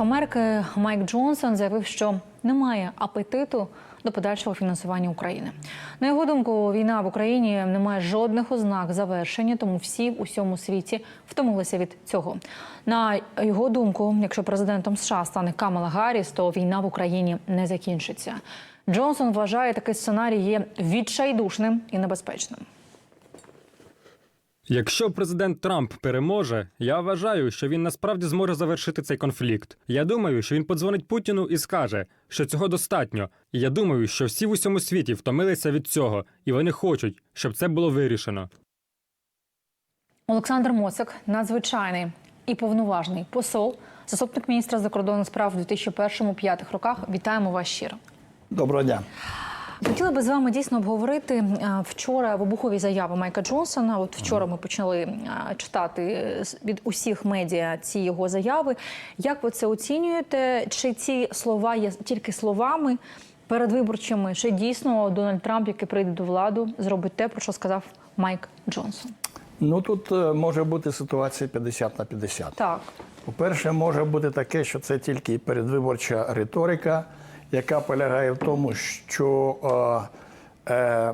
Америки Майк Джонсон заявив, що немає апетиту до подальшого фінансування України. На його думку, війна в Україні не має жодних ознак завершення, тому всі в усьому світі втомилися від цього. На його думку, якщо президентом США стане Камала Гарріс, то війна в Україні не закінчиться. Джонсон вважає, такий сценарій є відчайдушним і небезпечним. Якщо президент Трамп переможе, я вважаю, що він насправді зможе завершити цей конфлікт. Я думаю, що він подзвонить Путіну і скаже, що цього достатньо. І я думаю, що всі в усьому світі втомилися від цього, і вони хочуть, щоб це було вирішено. Олександр Моцик надзвичайний і повноважний посол, заступник міністра закордонних справ у 2001-2005 роках. Вітаємо вас щиро. Доброго дня. Хотіла би з вами дійсно обговорити е, вчора вибухові заяви Майка Джонсона. От вчора ми почали е, читати від усіх медіа ці його заяви. Як ви це оцінюєте? Чи ці слова є тільки словами передвиборчими? Чи дійсно Дональд Трамп, який прийде до влади, зробить те, про що сказав Майк Джонсон? Ну тут е, може бути ситуація 50 на 50. Так. По-перше, може бути таке, що це тільки передвиборча риторика, яка полягає в тому, що е, е,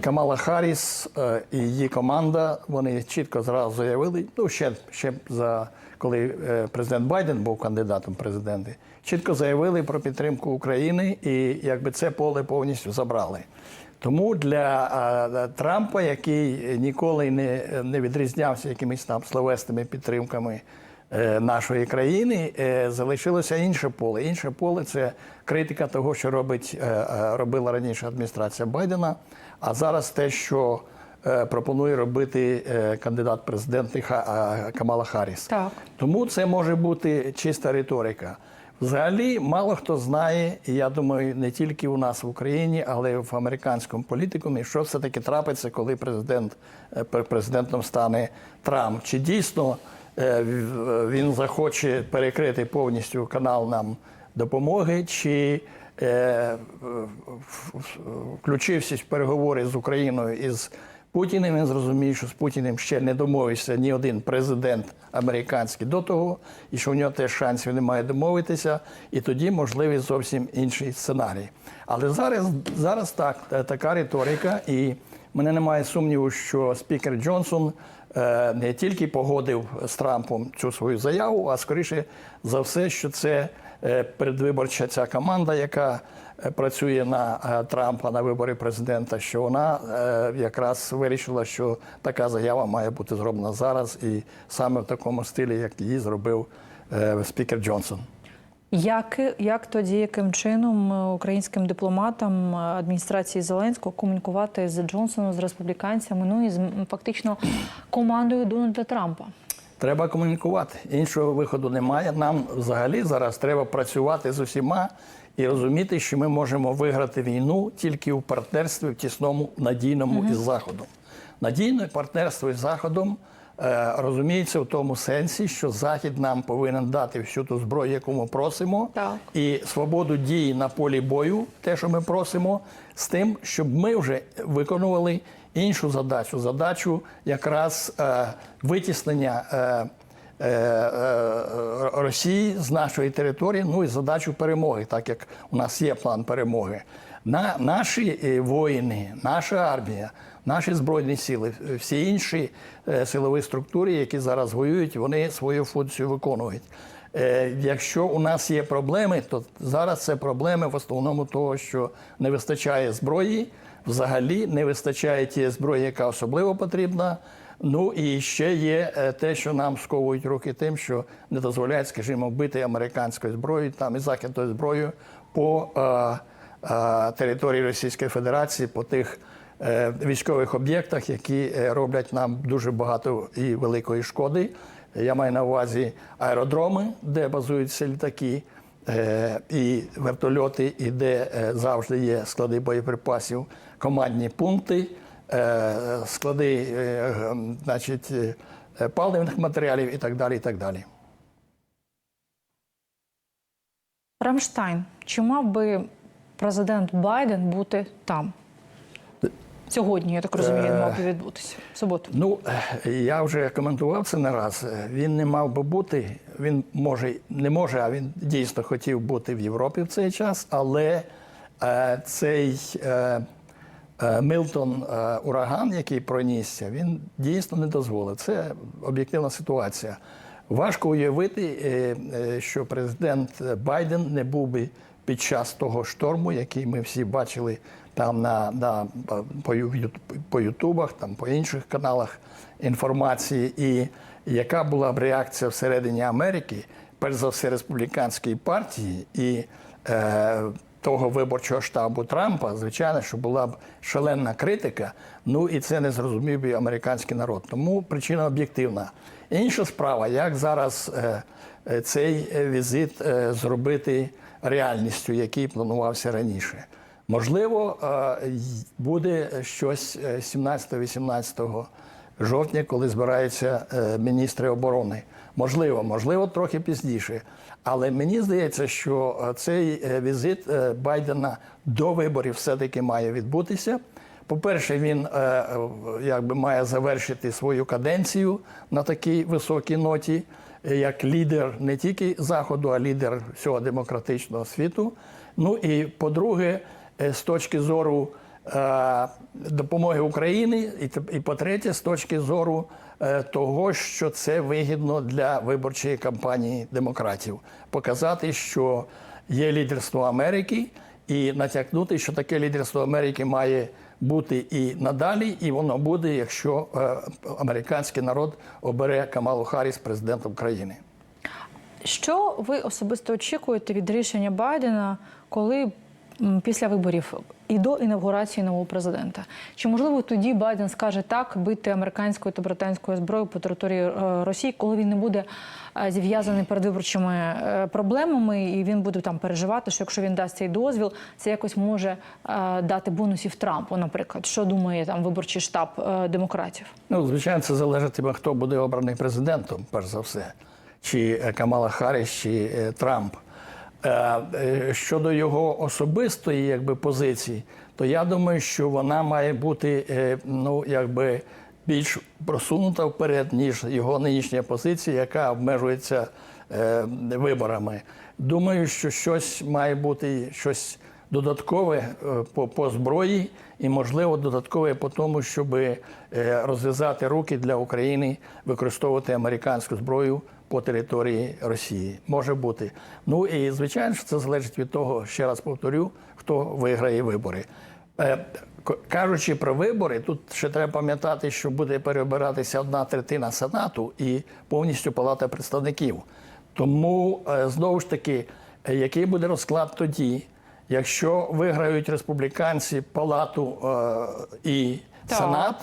Камала Харріс е, і її команда вони чітко зразу заявили, ну ще, ще за коли е, президент Байден був кандидатом президенти, чітко заявили про підтримку України і якби це поле повністю забрали. Тому для Трампа, який ніколи не, не відрізнявся якимись там словесними підтримками нашої країни, е, залишилося інше поле. Інше поле це критика того, що робить, е, е, робила раніше адміністрація Байдена, а зараз те, що е, пропонує робити е, кандидат президенти е, Камала Харріс. Так. Тому це може бути чиста риторика. Взагалі, мало хто знає, і я думаю, не тільки у нас в Україні, але й в американському політикумі, що все таки трапиться, коли президент е, президентом стане Трамп. Чи дійсно е, він захоче перекрити повністю канал нам допомоги, чи е, в- в- переговори з Україною із Путіним, він зрозумів, що з Путіним ще не домовився ні один президент американський до того, і що в нього теж шансів немає домовитися, і тоді можливий зовсім інший сценарій. Але зараз, зараз так, така риторика, і мене немає сумніву, що спікер Джонсон е, не тільки погодив з Трампом цю свою заяву, а скоріше за все, що це е, передвиборча ця команда, яка е, працює на е, Трампа на вибори президента, що вона е, якраз вирішила, що така заява має бути зроблена зараз, і саме в такому стилі, як її зробив е, спікер Джонсон. Як, як тоді, яким чином е, українським дипломатам е, адміністрації Зеленського комунікувати з Джонсоном, з республіканцями, ну і з фактично командою Дональда Трампа? Треба комунікувати. Іншого виходу немає. Нам взагалі зараз треба працювати з усіма і розуміти, що ми можемо виграти війну тільки у партнерстві в тісному надійному із Заходом. Надійне партнерство із Заходом розуміється в тому сенсі, що Захід нам повинен дати всю ту зброю, яку ми просимо, Так. і свободу дії на полі бою, те, що ми просимо, з тим, щоб ми вже виконували іншу задачу задачу якраз е, витіснення. Е, е, е, Росії з нашої території, ну і задачу перемоги, так як у нас є план перемоги. На наші е, воїни, наша армія, наші збройні сили, е, всі інші е, силові структури, які зараз воюють, вони свою функцію виконують. Якщо у нас є проблеми, то зараз це проблеми в основному того, що не вистачає зброї, взагалі не вистачає тієї зброї, яка особливо потрібна. Ну і ще є те, що нам сковують руки тим, що не дозволяють, скажімо, бити американською зброєю там і західною зброєю по території Російської Федерації, по тих е, військових об'єктах, які е, роблять нам дуже багато і великої шкоди. Я маю на увазі аеродроми, де базуються літаки, е, і вертольоти, і де е, завжди є склади боєприпасів, командні пункти, е, склади е, значить, е, паливних матеріалів і так далі. І так далі. Рамштайн, чи мав би президент Байден бути там? Сьогодні, я так розумію, він Е, мав би відбутися в суботу. Ну, я вже коментував це не раз. Він не мав би бути. Він може не може, а він дійсно хотів бути в Європі в цей час, але е, цей е, е, Милтон е, ураган, який пронісся, він дійсно не дозволив. Це об'єктивна ситуація. Важко уявити, е, е, що президент Байден не був би під час того шторму, який ми всі бачили там на, на по, по Ютубах, там по інших каналах інформації, і яка була б реакція всередині Америки, перш за все республіканської партії і е, того виборчого штабу Трампа, звичайно, що була б шаленна критика. Ну і це не зрозумів би американський народ. Тому причина об'єктивна. Інша справа, як зараз е, е, цей е, візит е, зробити реальністю, який планувався раніше. Можливо, е, буде щось е, 17-18 жовтня, коли збираються е, міністри оборони. Можливо, можливо, трохи пізніше. Але мені здається, що е, цей е, візит е, Байдена до виборів все-таки має відбутися. По-перше, він е, е, якби має завершити свою каденцію на такій високій ноті, е, як лідер не тільки Заходу, а лідер всього демократичного світу. Ну і по-друге, е, з точки зору е, допомоги Україні, і, по-третє, з точки зору е, того, що це вигідно для виборчої кампанії демократів, показати, що є лідерство Америки, і натякнути, що таке лідерство Америки має бути і надалі, і воно буде, якщо е, американський народ обере Камалу Харріс президентом країни. Що ви особисто очікуєте від рішення Байдена, коли після виборів і до інавгурації нового президента? Чи можливо тоді Байден скаже так бити американською та британською зброєю по території е, Росії, коли він не буде е, зв'язаний передвиборчими е, проблемами, і він буде там переживати, що якщо він дасть цей дозвіл, це якось може дати бонусів Трампу, наприклад, що думає там виборчий штаб демократів? Ну, звичайно, це залежатиме, хто буде обраний президентом, перш за все, чи Камала Харріс, чи Трамп. Е, е, Щодо його особистої якби, позиції, то я думаю, що вона має бути е, ну, якби, більш просунута вперед, ніж його нинішня позиція, яка обмежується виборами. Думаю, що щось має бути щось додаткове по, по зброї і, можливо, додаткове по тому, щоб розв'язати руки для України використовувати американську зброю по території Росії. Може бути. Ну і звичайно, що це залежить від того, ще раз повторю, хто виграє вибори. Е, Кажучи про вибори, тут ще треба пам'ятати, що буде переобиратися одна третина Сенату і повністю Палата представників. Тому е, знову ж таки, е, який буде розклад тоді, якщо виграють республіканці Палату і Так. Сенат,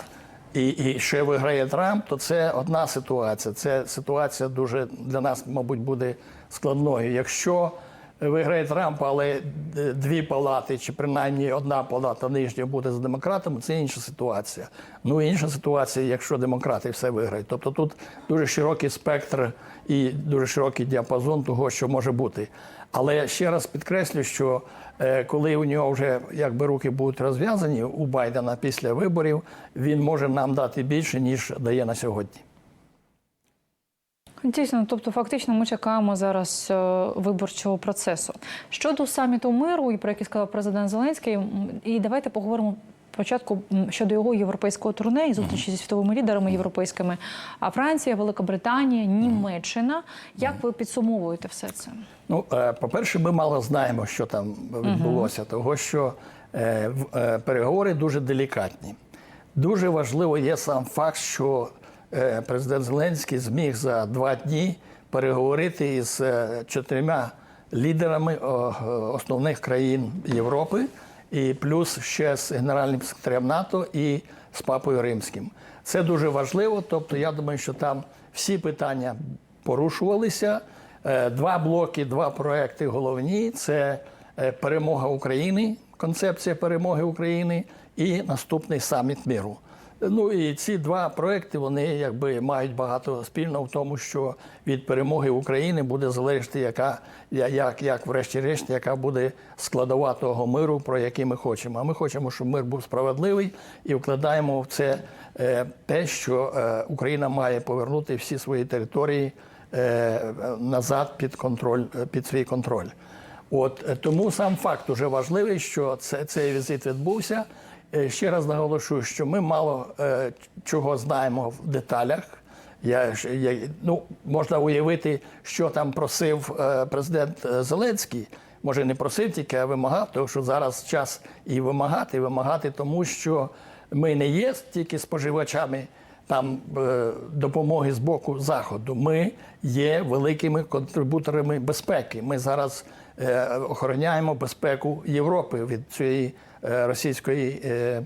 і, і ще виграє Трамп, то це одна ситуація. Це ситуація дуже для нас, мабуть, буде складною. Якщо виграє Трамп, але е, дві палати, чи принаймні одна палата нижня буде з демократами, це інша ситуація. Ну інша ситуація, якщо демократи все виграють. Тобто тут дуже широкий спектр і дуже широкий діапазон того, що може бути. Але ще раз підкреслю, що е, коли у нього вже якби руки будуть розв'язані у Байдена після виборів, він може нам дати більше ніж дає на сьогодні. Дійсно, тобто фактично ми чекаємо зараз е, виборчого процесу. Щодо саміту миру, і про який сказав президент Зеленський, і давайте поговоримо спочатку щодо його європейського турне і зустрічі зі світовими лідерами європейськими. А Франція, Велика Британія, Німеччина. Як ви підсумовуєте все це? Ну, е, по-перше, ми мало знаємо, що там відбулося, того що е, переговори дуже делікатні. Дуже важливо є сам факт, що президент Зеленський зміг за два дні переговорити із е, чотирма лідерами е, основних країн Європи, і плюс ще з генеральним секретарем НАТО і з папою римським. Це дуже важливо. Тобто, я думаю, що там всі питання порушувалися. Е, Два блоки, два проекти головні це е, перемога України, концепція перемоги України і наступний саміт миру. Ну і ці два проекти вони якби мають багато спільного в тому, що від перемоги України буде залежати, яка як, як врешті-решт, яка буде складова того миру, про який ми хочемо. А ми хочемо, щоб мир був справедливий, і вкладаємо в це е, те, що е, Україна має повернути всі свої території е, назад під контроль, під свій контроль. От тому сам факт уже важливий, що це, цей візит відбувся. Е, Ще раз наголошую, що ми мало е, чого знаємо в деталях. Я, я, ну, можна уявити, що там просив е, президент Зеленський. Може, не просив тільки, а вимагав, тому що зараз час і вимагати, і вимагати, тому що ми не є тільки споживачами там допомоги з боку заходу. Ми є великими контрибуторами безпеки. Ми зараз охороняємо безпеку Європи від цієї е, російської е,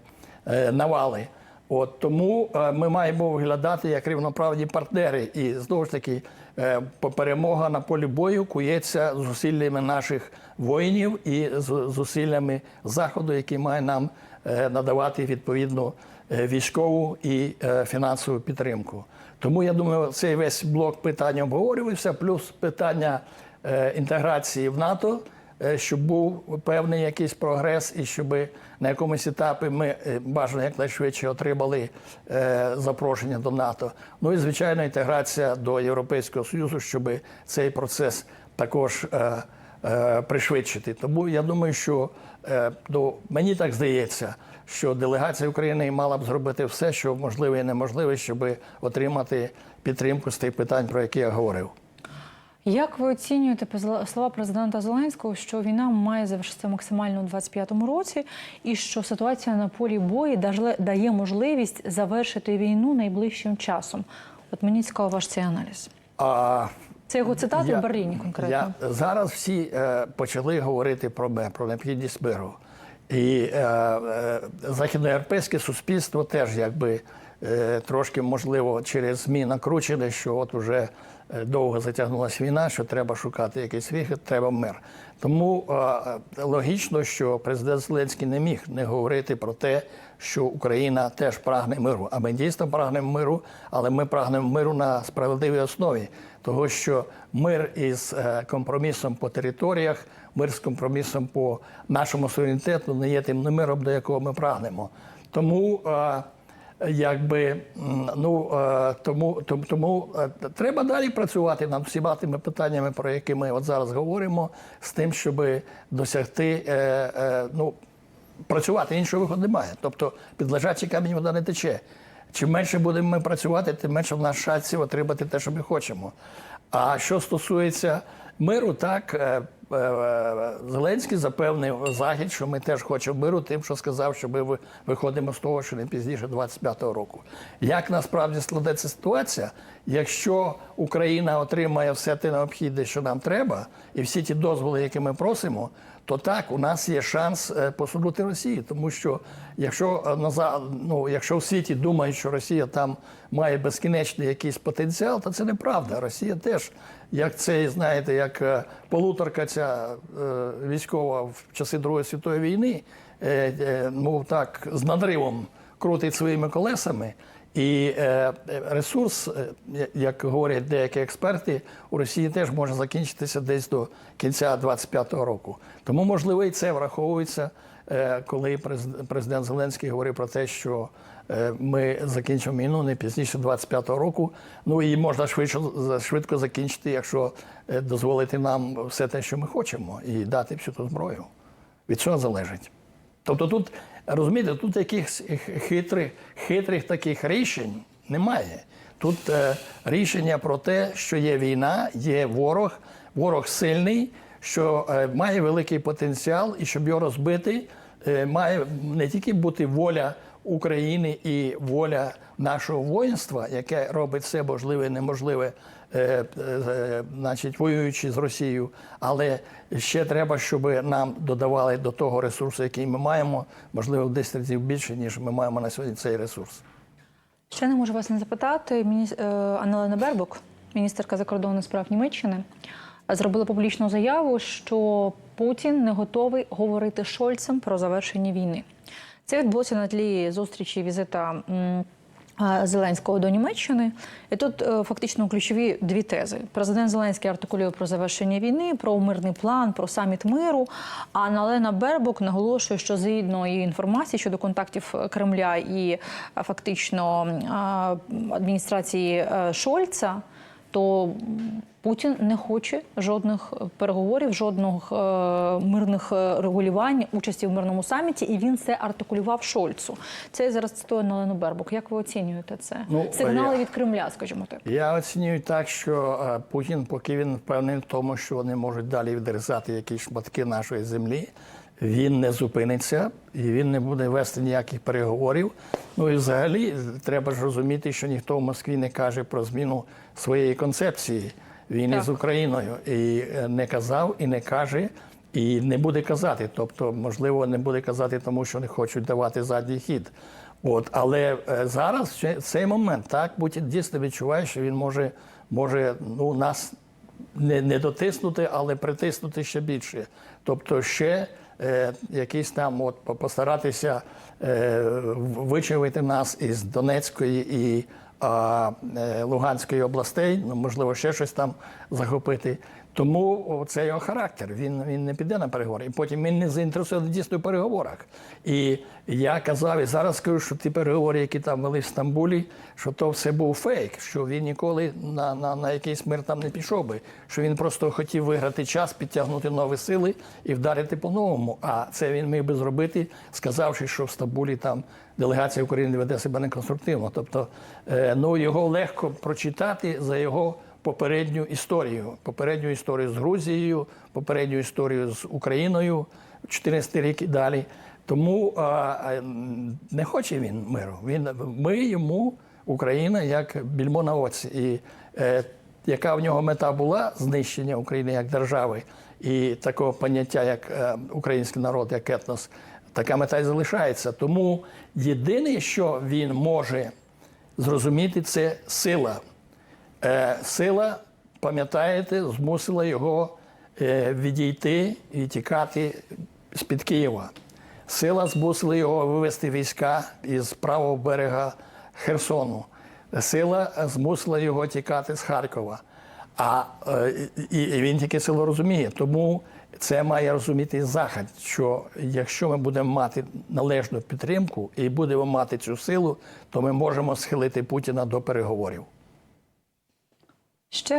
е, навали. От тому е, ми маємо виглядати як рівноправні партнери. І знову ж таки, е, перемога на полі бою кується зусиллями наших воїнів і зусиллями заходу, який має нам е, надавати відповідну е, військову і е, фінансову підтримку. Тому я думаю, цей весь блок питань обговорювався, плюс питання е, інтеграції в НАТО е, щоб був певний якийсь прогрес, і щоб на якомусь етапі ми е, бажано якнайшвидше отримали е, запрошення до НАТО. Ну і звичайно, інтеграція до Європейського Союзу, щоб цей процес також е, е, пришвидшити. Тому я думаю, що е, ну, мені так здається, що делегація України мала б зробити все, що можливе і неможливе, щоб отримати підтримку з тих питань, про які я говорив. Як ви оцінюєте слова президента Зеленського, що війна має завершитися максимально у 25-му році, і що ситуація на полі бою дає можливість завершити війну найближчим часом? От мені цікаво ваш цей аналіз. А Це його цитати в Берліні конкретно. Я, зараз всі е, почали говорити про ме- про необхідність миру. І е, е, західноєвропейське суспільство теж якби е, трошки, можливо, через ЗМІ накручене, що от уже довго затягнулася війна, що треба шукати якийсь вихід, треба мир. Тому е, логічно, що президент Зеленський не міг не говорити про те, що Україна теж прагне миру. А ми дійсно прагнемо миру, але ми прагнемо миру на справедливій основі, того що мир із е, компромісом по територіях, мир з компромісом по нашому суверенітету не є тим миром, до якого ми прагнемо. Тому е, якби ну е, тому, тому, тому е, треба далі працювати над всіма тими питаннями, про які ми от зараз говоримо, з тим, щоб досягти е, ну працювати іншого виходу немає. Тобто під лежачий камінь вода не тече. Чим менше будемо ми працювати, тим менше в нас шансів отримати те, що ми хочемо. А що стосується миру, так е, е, Зеленський запевнив Захід, що ми теж хочемо миру, тим, що сказав, що ми виходимо з того, що не пізніше 25-го року. Як насправді складеться ситуація, якщо Україна отримає все те необхідне, що нам треба, і всі ті дозволи, які ми просимо, то так у нас є шанс е, посунути Росію, тому що якщо е, ну якщо в світі думають, що Росія там має безкінечний якийсь потенціал, то це неправда. Росія теж, як це знаєте, як е, полуторка ця військова в часи Другої світової війни, е, ну так з надривом крутить своїми колесами. І е, е, ресурс, е, як говорять деякі експерти, у Росії теж може закінчитися десь до кінця 25-го року. Тому, можливо, і це враховується, коли през- президент Зеленський говорив про те, що ми закінчимо війну не пізніше 25-го року. Ну і можна швидше швидко закінчити, якщо дозволити нам все те, що ми хочемо, і дати всю ту зброю. Від цього залежить. Тобто тут, розумієте, тут якихось хитрих, хитрих таких рішень немає. Тут е, рішення про те, що є війна, є ворог, ворог сильний, що е, має великий потенціал, і щоб його розбити, е, має не тільки бути воля України і воля нашого воїнства, яке робить все можливе і неможливе, е, е, значить, воюючи з Росією, але ще треба, щоб нам додавали до того ресурсу, який ми маємо, можливо, в 10 разів більше, ніж ми маємо на сьогодні цей ресурс. Ще не можу вас не запитати. Мініс... е, Анна-Лена Бербок, міністерка закордонних справ Німеччини, зробила публічну заяву, що Путін не готовий говорити Шольцем про завершення війни. Це відбулося на тлі зустрічі візита. Зеленського до Німеччини, і тут е, фактично ключові дві тези. Президент Зеленський артикулює про завершення війни, про мирний план, про саміт миру. А Налена Бербок наголошує, що згідно її інформації щодо контактів Кремля і е, фактично адміністрації е, Шольца, то Путін не хоче жодних переговорів, жодних е, мирних е, регулювань, участі в мирному саміті, і він це артикулював Шольцу. Це я зараз цитую Налену Бербок. Як ви оцінюєте це? Ну, Сигнали я- від Кремля, скажімо так. Я оцінюю так, що е, Путін, поки він впевнений в тому, що вони можуть далі відрізати якісь шматки нашої землі, він не зупиниться і він не буде вести ніяких переговорів. Ну і взагалі треба ж розуміти, що ніхто в Москві не каже про зміну своєї концепції війни Так. з Україною. І е, не казав, і не каже, і не буде казати. Тобто, можливо, не буде казати, тому що не хочуть давати задній хід. От, але е, зараз цей момент так Путін дійсно відчуває, що він може, може ну, нас не, не дотиснути, але притиснути ще більше. Тобто ще е, якийсь там от постаратися е, вичавити нас із Донецької і е, Луганської областей, ну можливо, ще щось там захопити. Тому це його характер. Він, він не піде на переговори. І потім він не заінтересований дійсно в переговорах. І я казав, і зараз скажу, що ті переговори, які там вели в Стамбулі, що то все був фейк, що він ніколи на, на, на якийсь мир там не пішов би. Що він просто хотів виграти час, підтягнути нові сили і вдарити по-новому. А це він міг би зробити, сказавши, що в Стамбулі там делегація України веде себе неконструктивно. Тобто, е, ну його легко прочитати за його попередню історію. Попередню історію з Грузією, попередню історію з Україною, 14 рік і далі. Тому не хоче він миру. Він, ми йому, Україна, як більмо на оці. І е, яка в нього мета була знищення України як держави і такого поняття, як е, український народ, як етнос, така мета і залишається. Тому єдине, що він може зрозуміти, це сила. Е, сила, пам'ятаєте, змусила його е, відійти і тікати з-під Києва. Сила змусила його вивести війська із правого берега Херсону. Сила змусила його тікати з Харкова. А е, і, і він тільки силу розуміє. Тому це має розуміти Захід, що якщо ми будемо мати належну підтримку і будемо мати цю силу, то ми можемо схилити Путіна до переговорів. Ще